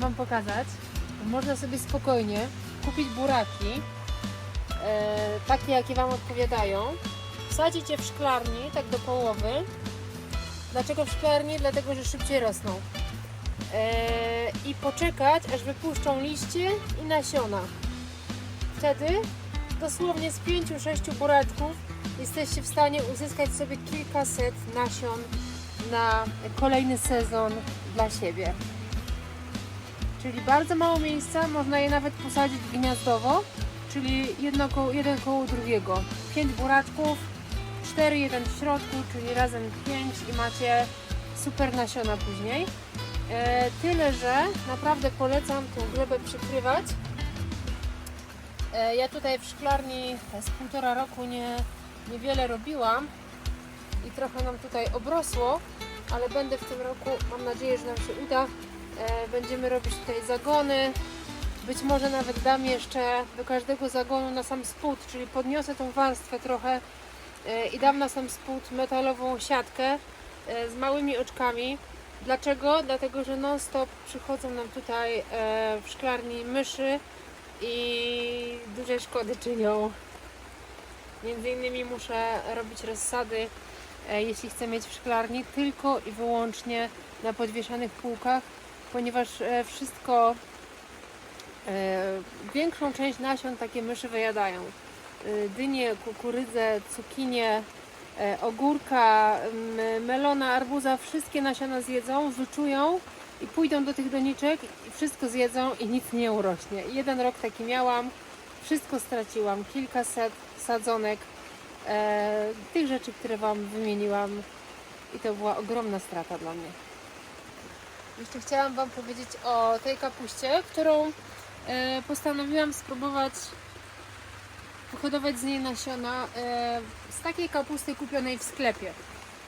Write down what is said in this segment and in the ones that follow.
pokazać. Można sobie spokojnie kupić buraki, e, takie jakie Wam odpowiadają, wsadzić je w szklarni, tak do połowy. Dlaczego w szklarni? Dlatego, że szybciej rosną. E, I poczekać, aż wypuszczą liście i nasiona. Wtedy dosłownie z 5-6 buraczków jesteście w stanie uzyskać sobie kilkaset nasion na kolejny sezon dla siebie. Czyli bardzo mało miejsca, można je nawet posadzić gniazdowo, czyli jedno koło, jeden koło drugiego. 5 buraczków, 4, jeden w środku, czyli razem 5 i macie super nasiona później. E, tyle, że naprawdę polecam tą glebę przykrywać. E, ja tutaj w szklarni z półtora roku nie, niewiele robiłam i trochę nam tutaj obrosło, ale będę w tym roku, mam nadzieję, że nam się uda. E, będziemy robić tutaj zagony. Być może nawet dam jeszcze do każdego zagonu na sam spód, czyli podniosę tą warstwę trochę e, i dam na sam spód metalową siatkę e, z małymi oczkami. Dlaczego? Dlatego, że non stop przychodzą nam tutaj w szklarni myszy i duże szkody czynią. Między innymi muszę robić rozsady, jeśli chcę mieć w szklarni, tylko i wyłącznie na podwieszanych półkach, ponieważ e, wszystko, e, większą część nasion takie myszy wyjadają. E, Dynie, kukurydzę, cukinie, ogórka, melona, arbuza, wszystkie nasiona zjedzą, wyczują i pójdą do tych doniczek i wszystko zjedzą i nic nie urośnie. Jeden rok taki miałam, wszystko straciłam, kilkaset sadzonek tych rzeczy, które Wam wymieniłam i to była ogromna strata dla mnie. Jeszcze chciałam Wam powiedzieć o tej kapuście, którą e, postanowiłam spróbować wyhodować z niej nasiona e, z takiej kapusty kupionej w sklepie.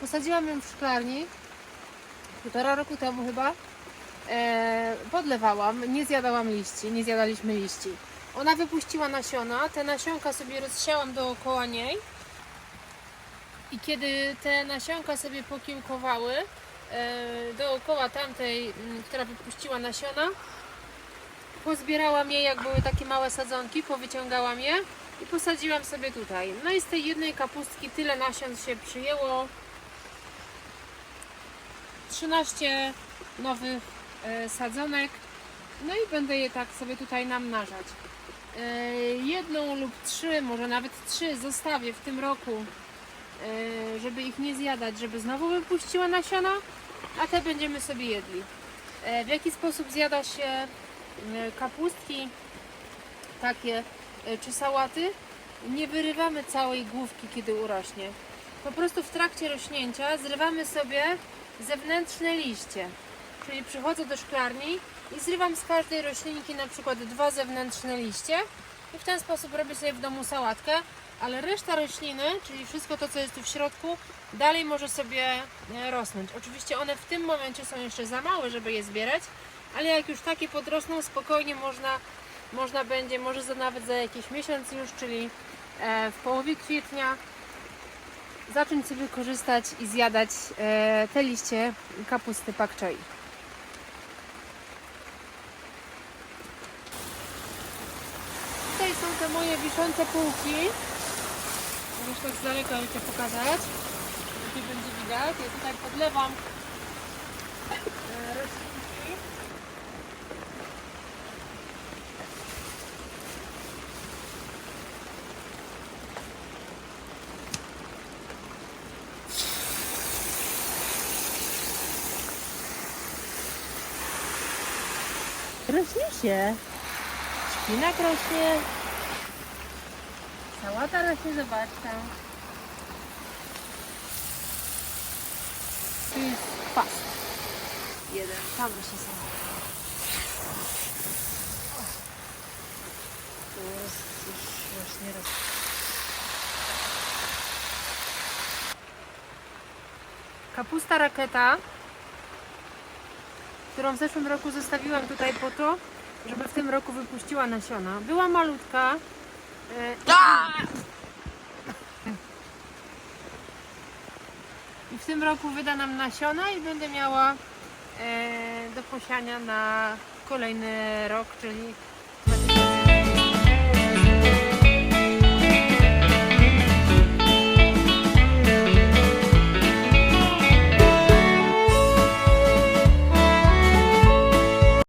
Posadziłam ją w szklarni półtora roku temu chyba. E, podlewałam, nie zjadałam liści, nie zjadaliśmy liści. Ona wypuściła nasiona, te nasionka sobie rozsiałam dookoła niej i kiedy te nasionka sobie pokiełkowały dookoła tamtej, m, która wypuściła nasiona, pozbierałam je jak były takie małe sadzonki, powyciągałam je i posadziłam sobie tutaj. No i z tej jednej kapustki tyle nasion się przyjęło. 13 nowych e, sadzonek. No i będę je tak sobie tutaj namnażać. E, jedną lub trzy, może nawet trzy zostawię w tym roku, e, żeby ich nie zjadać, żeby znowu wypuściła nasiona, a te będziemy sobie jedli. E, w jaki sposób zjada się e, kapustki takie e, czy sałaty? Nie wyrywamy całej główki, kiedy urośnie. Po prostu w trakcie rośnięcia zrywamy sobie zewnętrzne liście. Czyli przychodzę do szklarni i zrywam z każdej roślinki na przykład dwa zewnętrzne liście i w ten sposób robię sobie w domu sałatkę, ale reszta rośliny, czyli wszystko to, co jest tu w środku, dalej może sobie e, rosnąć. Oczywiście one w tym momencie są jeszcze za małe, żeby je zbierać, ale jak już takie podrosną, spokojnie można, można będzie, może za, nawet za jakiś miesiąc już, czyli e, w połowie kwietnia, zacząć sobie korzystać i zjadać e, te liście kapusty pak choi. Tutaj są te moje wiszące półki. Już tak z daleka chcę pokazać. Tutaj będzie widać. Ja tutaj podlewam roślinki. Rośnie się. Szpinak rośnie. Sałata rośnie, zobacz tam. Tu jest pas. Jeden, tam rośnie sałata. Tu już rośnie, rośnie. Kapusta raketa, którą w zeszłym roku zostawiłam tutaj po to, żeby w tym roku wypuściła nasiona. Była malutka. I w tym roku wyda nam nasiona i będę miała e, do posiania na kolejny rok, czyli